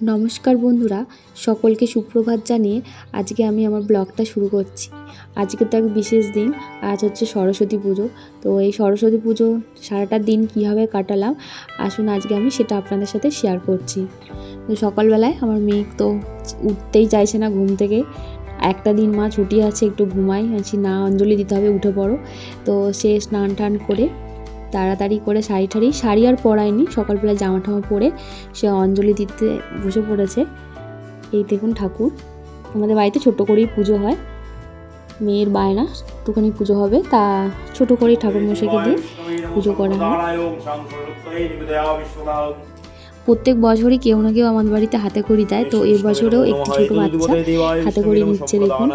নমস্কার বন্ধুরা, সকলকে সুপ্রভাত জানিয়ে আজকে আমি আমার ব্লগটা শুরু করছি। আজকে তো এক বিশেষ দিন, আজ হচ্ছে সরস্বতী পুজো। তো এই সরস্বতী পুজো সারাটা দিন কীভাবে কাটালাম, আসুন আজকে আমি সেটা আপনাদের সাথে শেয়ার করছি। তো সকালবেলায় আমার মেয়ে তো উঠতেই চাইছে না ঘুম থেকে। একটা দিন মা ছুটি আছে, একটু ঘুমাই আছি না, অঞ্জলি দিতে হবে, উঠে পড়ো। তো সে স্নান টান করে তাড়াতাড়ি করে শাড়ি ঠাড়ি, শাড়ি আর পরায়নি সকালবেলা জামা ঠামা পরে সে অঞ্জলি দিতে বসে পড়েছে। এই দেখুন ঠাকুর, আমাদের বাড়িতে ছোট করেই পুজো হয়, মেয়ের বায়না একটুখানি পুজো হবে, তা ছোট করেই ঠাকুর মশাইকে দিয়ে পুজো করা হয়। প্রত্যেক বছরই কেউ না কেউ আমাদের বাড়িতে হাতে খড়ি দেয়, তো এই বছরেও একটি ছোট বাচ্চা হাতে খড়ি নিচ্ছে দেখুন।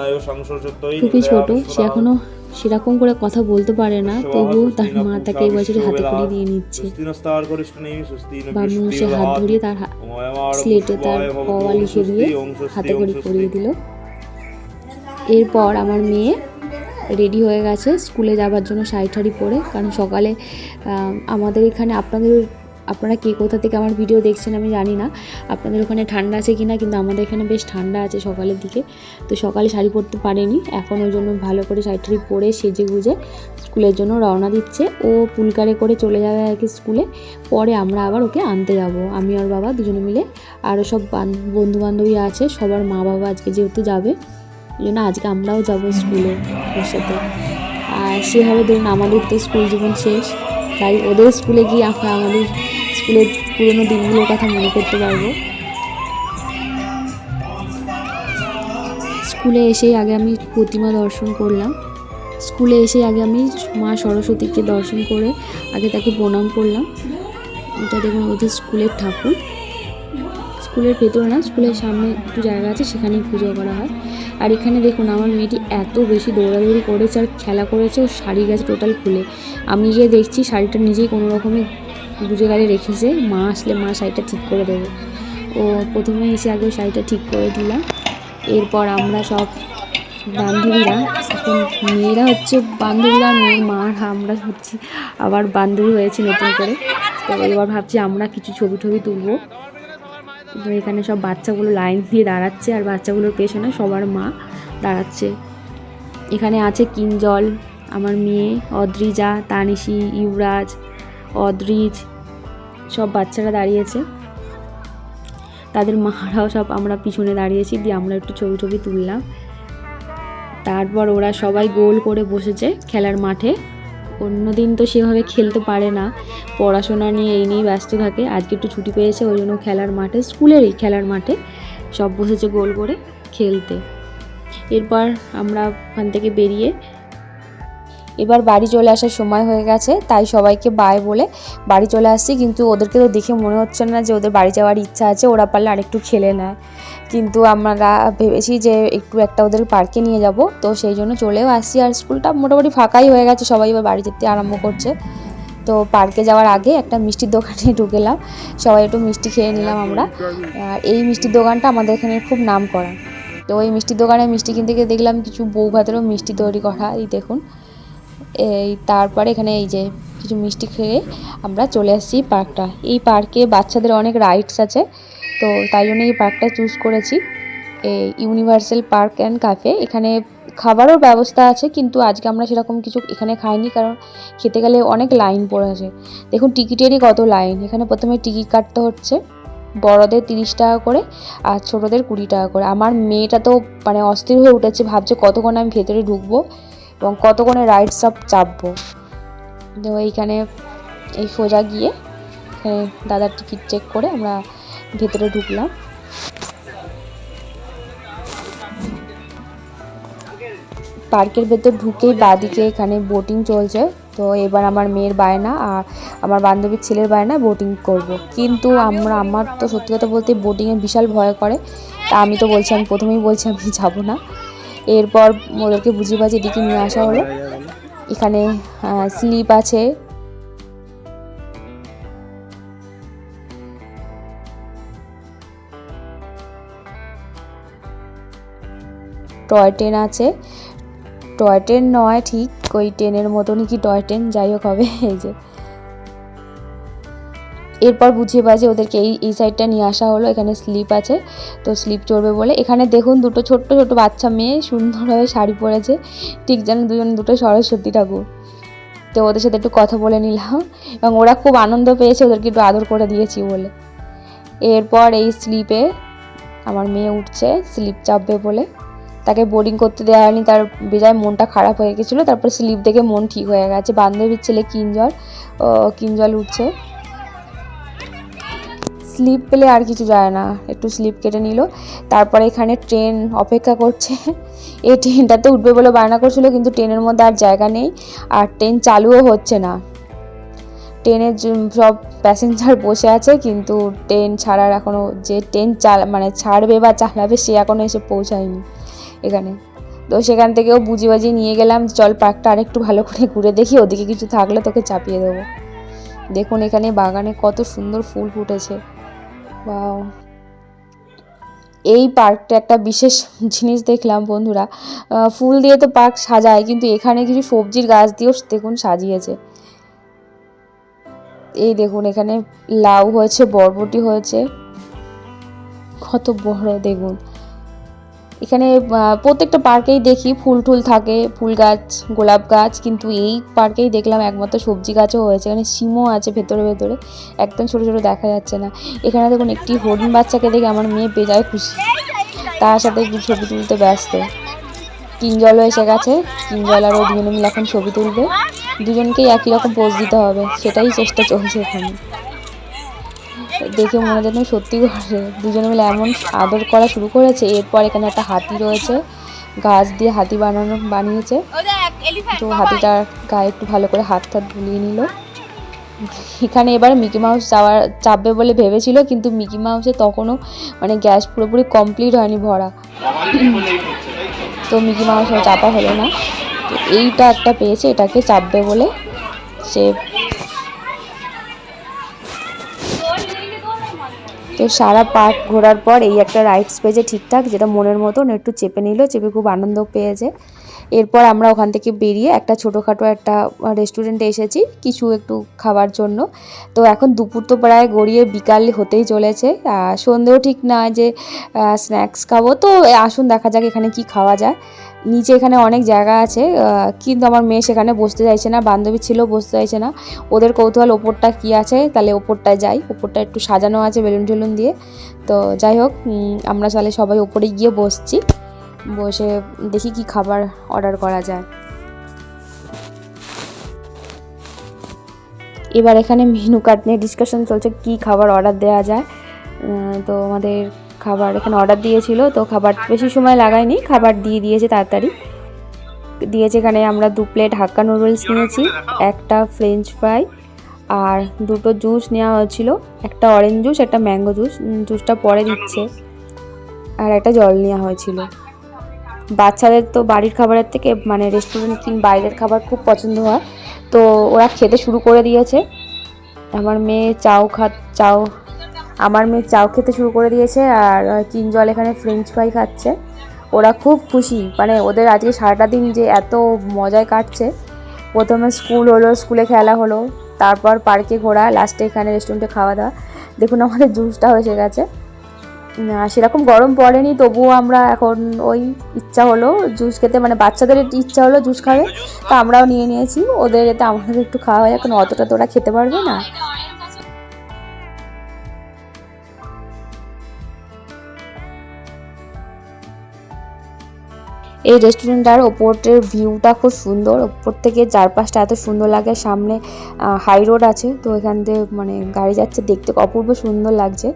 খুবই ছোট, সে এখনও সেরকম করে কথা বলতে পারে না তবুও তার মা তাকে এই বছরে হাতে করে দিয়ে নিচ্ছে। বামুন সে হাত ধরিয়ে তার স্লেটে তার পওয়া লিখে দিয়ে হাতে করে পরিয়ে দিল। এরপর আমার মেয়ে রেডি হয়ে গেছে স্কুলে যাবার জন্য শাড়ি ঠাড়ি পরে কারণ সকালে আমাদের এখানে আপনাদের আপনারা কে কোথা থেকে আমার ভিডিও দেখছেন আমি জানি না। আপনাদের ওখানে ঠান্ডা আছে কি না কিন্তু আমাদের এখানে বেশ ঠান্ডা আছে সকালের দিকে। তো সকালে শাড়ি পরতে পারেনি, এখন ওই জন্য ভালো করে শাড়ি টাড়ি পরে সেজে গুজে স্কুলের জন্য রওনা দিচ্ছে। ও পুলকারে করে চলে যাবে আর কি স্কুলে, পরে আমরা আবার ওকে আনতে যাব। আমি আর বাবা দুজনে মিলে আরও সব বন্ধু বান্ধবী আছে, সবার মা বাবা আজকে যেহেতু যাবে, এই জন্য আজকে আমরাও যাব স্কুলে ওর সাথে। আর সেভাবে ধরুন আমাদের তো স্কুল জীবন শেষ, তাই ওদের স্কুলে গিয়ে আমরা আমাদের স্কুলের পুরোনো দিনগুলোর কথা মনে করতে পারব। স্কুলে এসেই আগে আমি প্রতিমা দর্শন করলাম। স্কুলে এসে আগে আমি মা সরস্বতীকে দর্শন করে আগে তাকে প্রণাম করলাম। এটা দেখুন ওদের স্কুলের ঠাকুর। স্কুলের ভেতরে না, স্কুলের সামনে একটু জায়গা আছে, সেখানেই পুজো করা হয়। আর এখানে দেখুন, আমার মেয়েটি এত বেশি দৌড়াদৌড়ি করেছে আর খেলা করেছে, ও শাড়ি গেছে টোটাল খুলে। আমি গিয়ে দেখছি শাড়িটা নিজেই কোনো রকমে গুজে গাড়ি রেখেছে। মা আসলে মা শাড়িটা ঠিক করে দেবে। ও প্রথমে এসে আগে শাড়িটা ঠিক করে দিলাম এরপর আমরা সব বান্ধবীরা, এখন মেয়েরা হচ্ছে বান্ধবীরা, মেয়ের মা আর আমরা হচ্ছি আবার বান্ধবী হয়েছে নতুন করে। তো এবার ভাবছি আমরা কিছু ছবি টবি তুলবো। তো এখানে সব বাচ্চাগুলো লাইন দিয়ে দাঁড়াচ্ছে আর বাচ্চাগুলোর পেছনে সবার মা দাঁড়াচ্ছে। এখানে আছে কিঞ্জল, আমার মেয়ে, অদ্রিজা, তানিশি, ইউরাজ, অদ্রিজ সব বাচ্চারা দাঁড়িয়েছে। তাদের মারাও সব আমরা পিছনে দাঁড়িয়েছি, দিয়ে আমরা একটু ছবি টবি তুললাম। তারপর ওরা সবাই গোল করে বসেছে খেলার মাঠে। অন্যদিন তো সেভাবে খেলতে পারে না। পড়াশোনা নিয়ে এই নিয়েই ব্যস্ত থাকে। আজকে একটু ছুটি পেয়েছে, ওই জন্য খেলার মাঠে, স্কুলেরই খেলার মাঠে সব বসেছে গোল করে খেলতে। এরপর আমরা ওখান থেকে বেরিয়ে এবার বাড়ি চলে আসার সময় হয়ে গেছে, তাই সবাইকে বাই বলে বাড়ি চলে আসছি। কিন্তু ওদেরকে তো দেখে মনে হচ্ছে না যে ওদের বাড়ি যাওয়ার ইচ্ছা আছে, ওরা পারলে আরেকটু খেলে নেয়। কিন্তু আমরা ভেবেছি যে একটু একটা ওদের পার্কে নিয়ে যাব, তো সেই জন্য চলেও আসছি। আর স্কুলটা মোটামুটি ফাঁকাই হয়ে গেছে, সবাই এবার বাড়ি যেতে আরম্ভ করছে। তো পার্কে যাওয়ার আগে একটা মিষ্টির দোকানে ঢুকেলাম, সবাই একটু মিষ্টি খেয়ে নিলাম আমরা। আর এই মিষ্টির দোকানটা আমাদের এখানে খুব নাম করা। তো ওই মিষ্টির দোকানে মিষ্টি কিনতে গিয়ে দেখলাম কিছু বউ ভাতেরও মিষ্টি তৈরি করা, এই দেখুন। এই তারপরে এখানে এই যে কিছু মিষ্টি খেয়ে আমরা চলে আসছি পার্কটা। এই পার্কে বাচ্চাদের অনেক রাইডস আছে, তো তাই জন্য এই পার্কটা চুজ করেছি। এই ইউনিভার্সাল পার্ক অ্যান্ড কাফে এখানে খাবারও ব্যবস্থা আছে, কিন্তু আজকে আমরা সেরকম কিছু এখানে খাইনি, কারণ খেতে গেলে অনেক লাইন পড়ে আছে। দেখুন, টিকিটেরই কত লাইন এখানে প্রথমে টিকিট কাটতে হচ্ছে, বড়দের তিরিশ টাকা করে আর ছোটোদের কুড়ি টাকা করে। আমার মেয়েটা তো মানে অস্থির হয়ে উঠেছে, ভাবছে কতক্ষণ আমি ভেতরে ঢুকবো। এবং কতক্ষণে রাইড সব চাপবো? তো এইখানে, এই সোজা গিয়ে দাদার টিকিট চেক করে আমরা ভেতরে ঢুকলাম। পার্কের ভেতর ঢুকেই বাদিকে এখানে বোটিং চলছে। তো এবার আমার মেয়ের বায়না আর আমার বান্ধবীর ছেলের বায়না বোটিং করব। কিন্তু আমরা, আমার তো সত্যি কথা বলতে বোটিংয়ে বিশাল ভয় করে। তা আমি তো বলছি, আমি প্রথমেই বলছি আমি যাব না। এরপর ওদেরকে বুঝিয়ে বাজিয়ে এদিকে নিয়ে আসা হলো। এখানে স্লিপ আছে। টয় ট্রেন আছে। টয় ট্রেন নয় ঠিক, ওই ট্রেনের মতনই কি টয় ট্রেন? যাই হোক হবে, এই যে। এরপর বুঝিয়ে বাজে ওদেরকে এই এই সাইডটা নিয়ে আসা হলো। এখানে স্লিপ আছে, তো স্লিপ চড়বে বলে। এখানে দেখুন দুটো ছোট্ট ছোট্ট বাচ্চা মেয়ে সুন্দরভাবে শাড়ি পরেছে। ঠিক যেন দুজন, দুটো সরস্বতী ঠাকুর। তো ওদের সাথে একটু কথা বলে নিলাম। এবং ওরা খুব আনন্দ পেয়েছে, ওদেরকে একটু আদর করে দিয়েছি বলে। এরপর এই স্লিপে আমার মেয়ে উঠছে স্লিপ চাপবে বলে। তাকে বোর্ডিং করতে দেওয়া হয়নি, তার বেজায় মনটা খারাপ হয়ে গেছিল। তারপর স্লিপ দেখে মন ঠিক হয়ে গেছে। বান্ধবীর ছেলে কিঞ্জল কিঞ্জল উঠছে। স্লিপ পেলে আর কিছু যায় না। একটু স্লিপ কেটে নিল। তারপরে এখানে ট্রেন অপেক্ষা করছে। এই ট্রেনটাতে উঠবে বলে বায়না করছিল, কিন্তু ট্রেনের মধ্যে আর জায়গা নেই আর ট্রেন চালুও হচ্ছে না। ট্রেনের সব প্যাসেঞ্জার বসে আছে, কিন্তু ট্রেন ছাড়ার এখনও যে ট্রেন চাল মানে ছাড়বে বা চালাবে, সে এখনও এসে পৌঁছায়নি এখানে। তো সেখান থেকেও বুঝি বাজি নিয়ে গেলাম চল পার্কটা আরেকটু ভালো করে ঘুরে দেখি, ওদিকে কিছু থাকলে তোকে চাপিয়ে দেবো। দেখুন এখানে বাগানে কত সুন্দর ফুল ফুটেছে। এই পার্কটা একটা বিশেষ জিনিস দেখলাম, বন্ধুরা। ফুল দিয়ে তো পার্ক সাজায়, কিন্তু এখানে কিছু সবজির গাছ দিয়েও দেখুন সাজিয়েছে। এই দেখুন, এখানে লাউ হয়েছে, বরবটি হয়েছে। কত বড় দেখুন। এখানে প্রত্যেকটা পার্কেই দেখি ফুল টুল থাকে, ফুল গাছ, গোলাপ গাছ, কিন্তু এই পার্কেই দেখলাম একমাত্র সবজি গাছও হয়েছে। এখানে সিমও আছে ভেতরে ভেতরে। একদম ছোটো ছোটো দেখা যাচ্ছে না। এখানে দেখুন একটি হরিণ বাচ্চাকে দেখে আমার মেয়ে বেজায় খুশি। তার সাথে ছবি তুলতে ব্যস্ত। কিঞ্জলও এসে গেছে। কিঞ্জল আর ও দুজনে মিলে এখন ছবি তুলবে। দুজনকেই একই রকম পোজ দিতে হবে। সেটাই চেষ্টা চলছে এখানে। দেখে মনে যেন সত্যি করে। দুজনে মিলে এমন আদর করা শুরু করেছে। এরপর এখানে একটা হাতি রয়েছে। গাছ দিয়ে হাতি বানানো, বানিয়েছে। তো হাতিটার গায়ে একটু ভালো করে হাত টাত বুলিয়ে নিল। এখানে এবার মিকি মাউস যাওয়ার, চাপবে বলে ভেবেছিল, কিন্তু মিকি মাউসে তখনও মানে গ্যাস পুরোপুরি কমপ্লিট হয়নি ভরা। তো মিকি মাউস চাপা হলো না। এইটা একটা পেয়েছে, এটাকে চাপবে বলে। সে তো সারা পার্ক ঘোরার পর এই একটা রাইডস পেয়েছে ঠিকঠাক, যেটা মনের মতন একটু চেপে নিল, চেপে খুব আনন্দ পেয়েছে। এরপর আমরা ওখান থেকে বেরিয়ে একটা ছোটোখাটো একটা রেস্টুরেন্টে এসেছি, কিছু একটু খাবার জন্য। তো এখন দুপুর তো প্রায় গড়িয়ে বিকাল হতেই চলেছে সন্ধেও ঠিক না যে স্ন্যাক্স খাব। তো আসুন দেখা যাক এখানে কি খাওয়া যায়। নিচে এখানে অনেক জায়গা আছে কিন্তু আমার মেয়ে সেখানে বসতে চাইছে না, বান্ধবী ছিল বসতে চাইছে না। ওদের কৌতূহল ওপরটা কি আছে, তাহলে ওপরটায় যাই, ওপরটা একটু সাজানো আছে বেলুন টেলুন দিয়ে। তো যাই হোক আমরা তাহলে সবাই ওপরে গিয়ে বসছি, বসে দেখি কি খাবার অর্ডার করা যায়। এবার এখানে মেনু কার্ড নিয়ে ডিসকাশন চলছে, কি খাবার অর্ডার দেওয়া যায়। তো আমাদের খাবার এখানে অর্ডার দিয়েছিল, তো খাবার বেশি সময় লাগায়নি, খাবার দিয়ে দিয়েছে তাড়াতাড়ি। দিয়েছে এখানে আমরা দু প্লেট হাক্কা নুডলস নিয়েছি, একটা ফ্রেঞ্চ ফ্রাই আর দুটো জুস নেওয়া হয়েছিল, একটা অরেঞ্জ জুস একটা ম্যাঙ্গো জুস জুসটা পরে দিচ্ছে। আর একটা জল নেওয়া হয়েছিল। বাচ্চাদের তো বাড়ির খাবারের থেকে মানে রেস্টুরেন্ট কিংবা বাইরের খাবার খুব পছন্দ হয়। তো ওরা খেতে শুরু করে দিয়েছে। আমার মেয়ে চাও খা চাও আমার মেয়ে চাও খেতে শুরু করে দিয়েছে আর কিঞ্জল এখানে ফ্রেঞ্চ ফ্রাই খাচ্ছে। ওরা খুব খুশি মানে ওদের আজকে সারাটা দিন যে এত মজায় কাটছে। প্রথমে স্কুল হলো স্কুলে খেলা হলো, তারপর পার্কে ঘোরা লাস্টে এখানে রেস্টুরেন্টে খাওয়া দাওয়া। দেখুন আমাদের জুসটা হয়ে গেছে। সেরকম গরম পড়েনি, তবুও আমরা এখন ওই ইচ্ছা হলো জুস খেতে মানে বাচ্চাদের ইচ্ছা হলো জুস খাবে। তো আমরাও নিয়ে নিয়েছি, ওদের এতে আমাদের একটু খাওয়া হয় এখন অতটা তো ওরা খেতে পারবে না। এই রেস্টুরেন্টটার ওপরের ভিউটা খুব সুন্দর। ওপর থেকে চারপাশটা এত সুন্দর লাগে। সামনে হাই রোড আছে। তো এখান থেকে মানে গাড়ি যাচ্ছে দেখতে অপূর্ব সুন্দর লাগছে।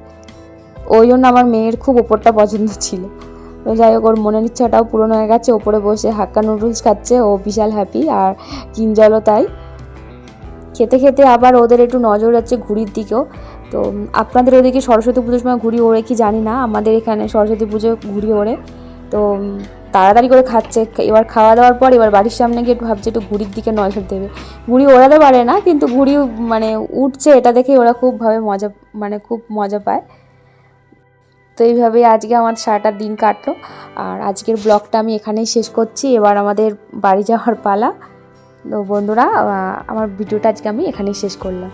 ওই জন্য আমার মেয়ের খুব ওপরটা পছন্দ ছিল। তো যাই হোক, ওর মনের ইচ্ছাটাও পূরণ হয়ে গেছে। ওপরে বসে হাক্কা নুডলস খাচ্ছে। ও বিশাল হ্যাপি আর কিঞ্জলও তাই। খেতে খেতে আবার ওদের একটু নজর যাচ্ছে ঘুড়ির দিকেও। তো আপনাদের ওদিকে সরস্বতী পুজোর সময় ঘুড়ি ওড়ে কি জানি না। আমাদের এখানে সরস্বতী পুজো ঘুড়ি ওড়ে। তো তাড়াতাড়ি করে খাচ্ছে। এবার খাওয়া দাওয়ার পর এবার বাড়ির সামনে গিয়ে একটু ভাবছে একটু ঘুড়ির দিকে নজর দেবে। ঘুড়ি ওড়াতে পারে না, কিন্তু ঘুড়ি মানে উঠছে, এটা দেখে ওরা খুবভাবে মজা মানে খুব মজা পায়। তো এইভাবেই আজকে আমার সারাটা দিন কাটলো। আর আজকের ব্লগটা আমি এখানেই শেষ করছি। এবার আমাদের বাড়ি যাওয়ার পালা। তো বন্ধুরা আমার ভিডিওটা আজকে আমি এখানেই শেষ করলাম।